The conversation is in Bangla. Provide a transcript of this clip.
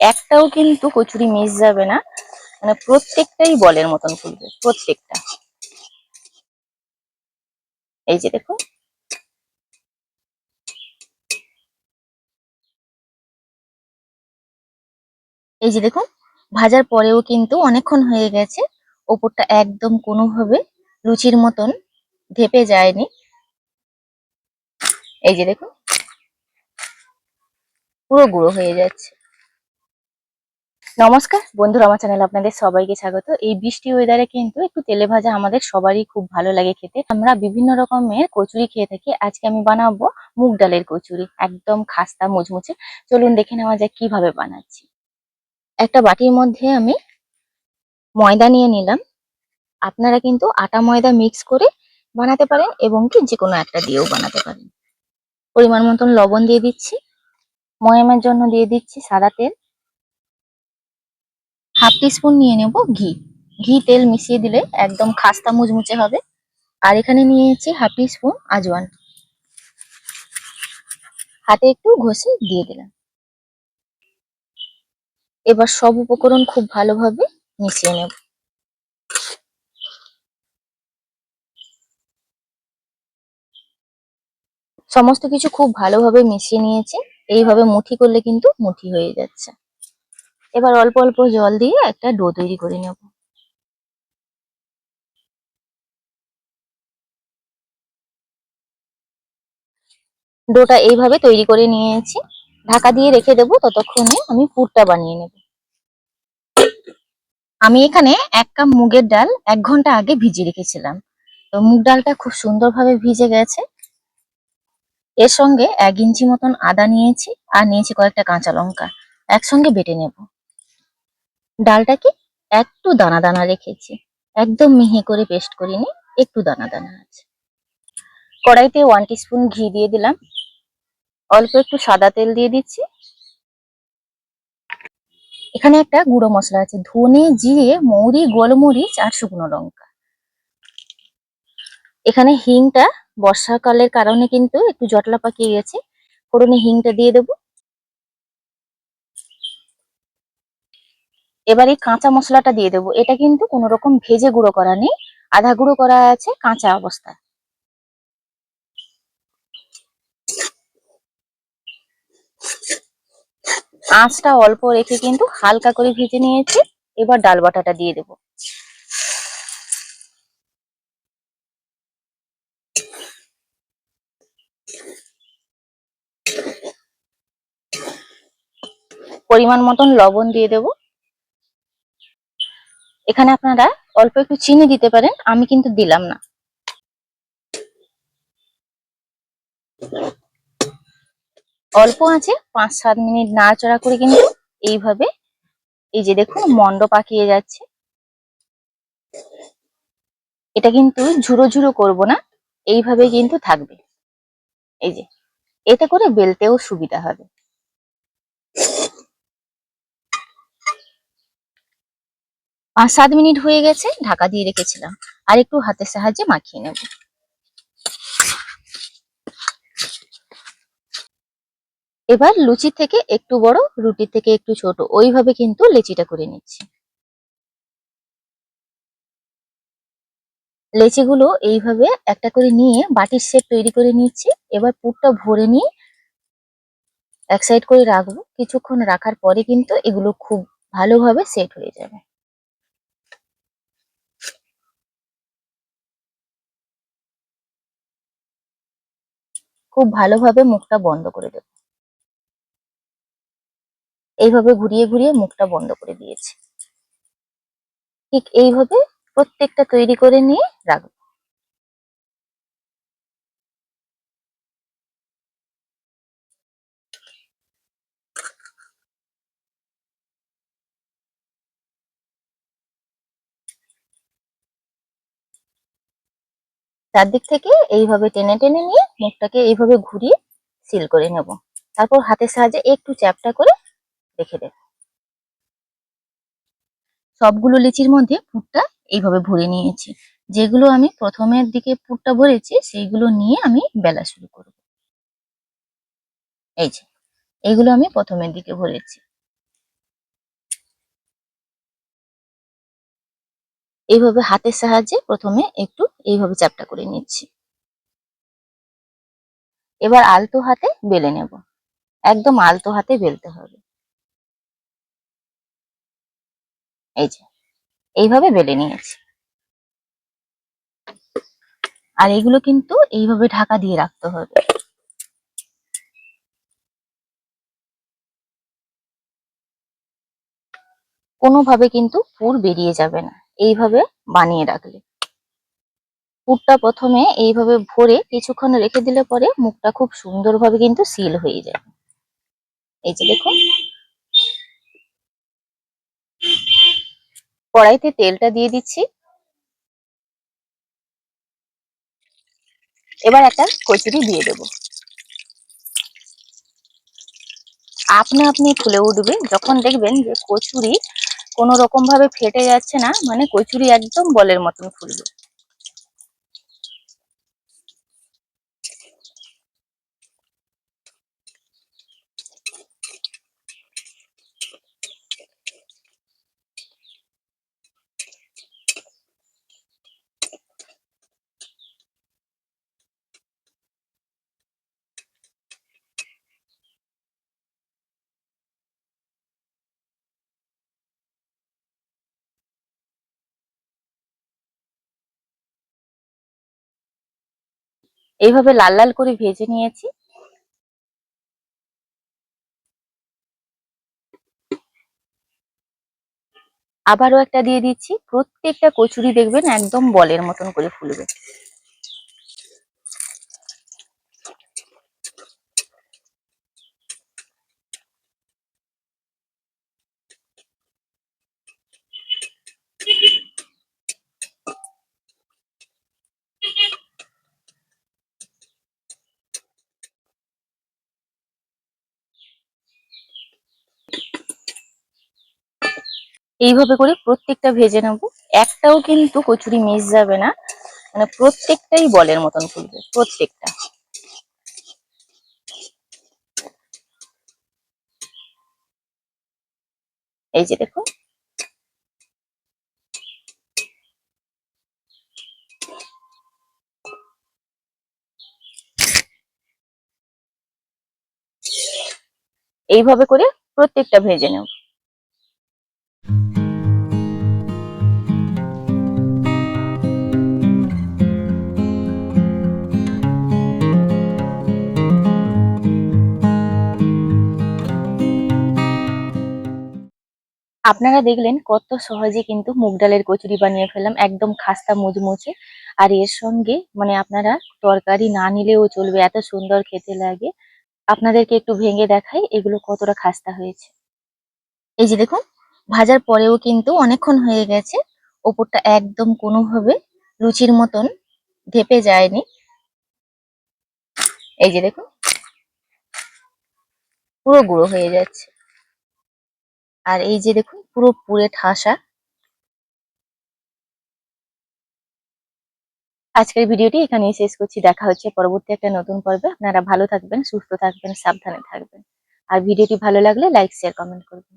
একটাও কিন্তু কচুরি মিস যাবে না। মানে প্রত্যেকটাই বলের মতন ফুলবে, প্রত্যেকটা। এই যে দেখুন। এই যে দেখুন, ভাজার পরেও কিন্তু অনেকক্ষণ হয়ে গেছে। ওপরটা একদম কোনোভাবে লুচির মতন ধেপে যায়নি। এই যে দেখুন। পুরো গুঁড়ো হয়ে যাচ্ছে। নমস্কার, বন্ধুরা, আমার চ্যানেলে আপনাদের সবাইকে স্বাগত। এই বৃষ্টি ওয়েদারে কিন্তু একটু তেলে ভাজা আমাদের সবারই খুব ভালো লাগে খেতে। আমরা বিভিন্ন রকমের কচুরি খেয়ে থাকি। আজকে আমি বানাবো মুগ ডালের কচুরি, একদম খাস্তা মুচমুচে। চলুন দেখে নেওয়া যায় কীভাবে বানাচ্ছি। একটা বাটির মধ্যে আমি ময়দা নিয়ে নিলাম। আপনারা কিন্তু আটা ময়দা মিক্স করে বানাতে পারেন এবং কি যে কোনো একটা দিয়েও বানাতে পারেন। পরিমাণ মতন লবণ দিয়ে দিচ্ছি। ময়ামের জন্য দিয়ে দিচ্ছি সাদা তেল। হাফ টিস্পুন নিয়ে নেব ঘি। ঘি তেল মিশিয়ে দিলে একদম খাস্তা মুচমুচে হবে। আর এখানে নিয়েছি হাফ টিস্পুন আজওয়ান। হাতে একটু ঘষে দিয়ে দিলাম। এবার সব উপকরণ খুব ভালোভাবে মিশিয়ে নেব। সমস্ত কিছু খুব ভালোভাবে মিশিয়ে নিয়েছি। এইভাবে মুঠি করলে কিন্তু মুঠি হয়ে যাচ্ছে। এবার অল্প অল্প জল দিয়ে একটা ডো তৈরি করে নেব। ডোটা এইভাবে তৈরি করে নিয়েছি। ঢাকা দিয়ে রেখে দেবো, ততক্ষণে আমি পুরটা বানিয়ে নেব। আমি এখানে এক কাপ মুগের ডাল এক ঘণ্টা আগে ভিজিয়ে রেখেছিলাম। তো মুগ ডালটা খুব সুন্দরভাবে ভিজে গেছে। এর সঙ্গে এক ইঞ্চি মতন আদা নিয়েছি আর নিয়েছি কয়েকটা কাঁচা লঙ্কা। একসঙ্গে বেটে নেব। ডালটাকে একটু দানা দানা রেখেছি। একদম মিহি করে পেস্ট করিনি, একটু দানা দানা আছে। কড়াইতে ওয়ান স্পুন ঘি দিয়ে দিলাম। অল্প একটু সাদা তেল দিয়ে দিচ্ছি। এখানে একটা গুঁড়ো মশলা আছে, ধনে, জিরে, মৌরি, গোলমরিচ আর শুকনো লঙ্কা। এখানে হিংটা বর্ষাকালের কারণে কিন্তু একটু জটলা পাকিয়ে গেছে। ফোড়নে হিংটা দিয়ে দেবো। এবার এই কাঁচা মশলাটা দিয়ে দেবো। এটা কিন্তু কোনো রকম ভেজে গুঁড়ো করা নেই। আধা গুঁড়ো করা আছে কাঁচা অবস্থায়। আঁচটা অল্প রেখে কিন্তু হালকা করে ভেজে নিয়েছি। এবার ডাল বাটাটা দিয়ে দেবো। পরিমাণ মতন লবণ দিয়ে দেব। এখানে আপনারা অল্প একটু চিনি দিতে পারেন, আমি কিন্তু দিলাম না। অল্প আছে, পাঁচ সাত মিনিট নাড়াচড়া করে কিন্তু এইভাবে এই যে দেখুন, মন্ড পাকিয়ে যাচ্ছে। এটা কিন্তু ঝুরো ঝুরো করব না, এইভাবে কিন্তু থাকবে। এই যে, এতে করে বেলতেও সুবিধা হবে। সাত মিনিট হয়ে গেছে, ঢাকা দিয়ে রেখেছিলাম। আর একটু হাতের সাহায্যে মাখিয়ে নেব। এবার লুচি থেকে একটু বড়, রুটি থেকে একটু ছোট, ওইভাবে কিন্তু লেচিটা করে নিচ্ছি। লেচিগুলো এইভাবে একটা করে নিয়ে বাটির শেপ তৈরি করে নিচ্ছি। এবার পুরটা ভরে নিয়ে এক সাইড করে রাখব। কিছুক্ষণ রাখার পরে কিন্তু এগুলো খুব ভালোভাবে সেট হয়ে যাবে। খুব ভালোভাবে মুখটা বন্ধ করে দেব। এইভাবে ঘুরিয়ে ঘুরিয়ে মুখটা বন্ধ করে দিয়েছি। ঠিক এইভাবে প্রত্যেকটা তৈরি করে নিয়ে রাখব। চারদিক থেকে এইভাবে টেনে টেনে নিয়ে মুখটাকে এইভাবে ঘুরিয়ে সিল করে নেব। তারপর হাতের সাহায্যে একটু চ্যাপটা করে রেখে দেব। সবগুলো লিচির মধ্যে পুরটা এইভাবে ভরে নিয়েছি। যেগুলো আমি প্রথমের দিকে পুরটা ভরেছি, সেইগুলো নিয়ে আমি বেলা শুরু করব। এই যে এইগুলো আমি প্রথমের দিকে ভরেছি। এইভাবে হাতের সাহায্যে প্রথমে একটু এইভাবে চাপটা করে নিচ্ছি। এবার আলতো হাতে বেলে নেব। একদম আলতো হাতে বেলতে হবে। এই যে, এইভাবে বেলে নিয়েছি। আর এগুলো কিন্তু এইভাবে ঢাকা দিয়ে রাখতে হবে। কোনোভাবে কিন্তু পুর বেরিয়ে যাবে না। এইভাবে বানিয়ে রাখলে। পুরটা প্রথমে এইভাবে ভরে কিছুক্ষণ রেখে দিলে পরে মুখটা খুব সুন্দরভাবে কিন্তু সিল হয়ে যাবে এই যে দেখুন। কড়াইতে তেলটা দিয়ে দিচ্ছি। এবার একটা কচুরি দিয়ে দেব। আপনা আপনি ফুলে উঠবে। যখন দেখবেন যে কচুরি কোনো রকম ভাবে ফেটে যাচ্ছে না মানে কচুরি একদম বলের মতন ফুলবে। এইভাবে লাল লাল করে ভেজে নিয়েছি। আবারও একটা দিয়ে দিচ্ছি। প্রত্যেকটা কচুরি দেখবেন একদম বলের মতন করে ফুলবে। এইভাবে করে প্রত্যেকটা ভেজে নেব। একটাও কিন্তু কচুরি মিস যাবে না। মানে প্রত্যেকটাই বলের মতন ফুলবে, প্রত্যেকটা। এই যে দেখুন। এইভাবে করে প্রত্যেকটা ভেজে নেব। আপনারা দেখলেন কত সহজে কিন্তু মুগ ডালের কচুরি বানিয়ে ফেললাম, একদম খাস্তা মুচমুচে। আর এর সঙ্গে মানে আপনারা তরকারি না নিলেও চলবে, এত সুন্দর খেতে লাগে। আপনাদেরকে একটু ভেঙে দেখাই এগুলো কতটা খাস্তা হয়েছে। এই যে দেখুন, ভাজার পরেও কিন্তু অনেকক্ষণ হয়ে গেছে, ওপরটা একদম কোনোভাবে লুচির মতন ধেপে যায়নি। এই যে দেখুন, পুরো গুঁড়ো হয়ে যাচ্ছে। আর এই যে দেখুন, পুরো পুরে ঠাসা। আজকের ভিডিওটি এখানেই শেষ করছি। দেখা হচ্ছে পরবর্তী একটা নতুন পর্বে। আপনারা ভালো থাকবেন, সুস্থ থাকবেন, সাবধানে থাকবেন। আর ভিডিওটি ভালো লাগলে লাইক শেয়ার কমেন্ট করবেন।